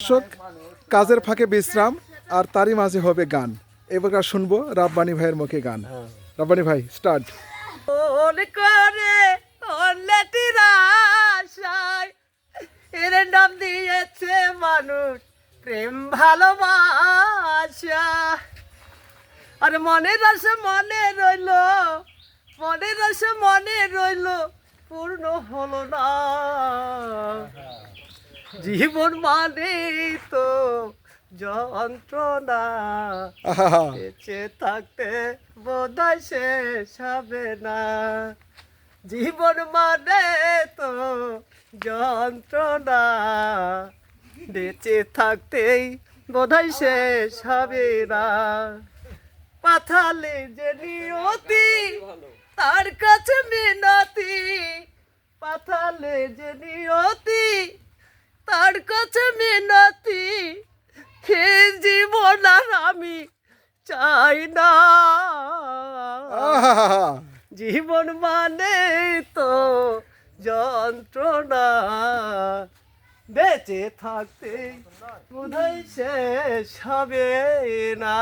দর্শক, কাজের ফাঁকে বিশ্রাম আর তারই মাঝে হবে গান। এবার শুনব রাব্বানি ভাইয়ের মুখে গান। রাব্বানি ভাই স্টার্ট এর নাম দিয়েছে মানুষ প্রেম ভালোবাসা। আর মনের আশা মনে রইল মনের আশা মনে রইল, পূর্ণ হলো না। জীবন মানে তো যন্ত্রণা। বেঁচে থাকতে বোধহয় শেষ হবে না। জীবন মানে তো যন্ত্রণা। বেঁচে থাকতেই বোধহয় শেষ হবে না। পাথালে যে নিয়তি তার কাছে মিনতি। পাথালে যে নিয়তি কাছে মিনতি হে জীবন আর আমি চাই না। জীবন মানে তো যন্ত্রণা। বেঁচে থাকতে বোধহয় শেষ হবে না।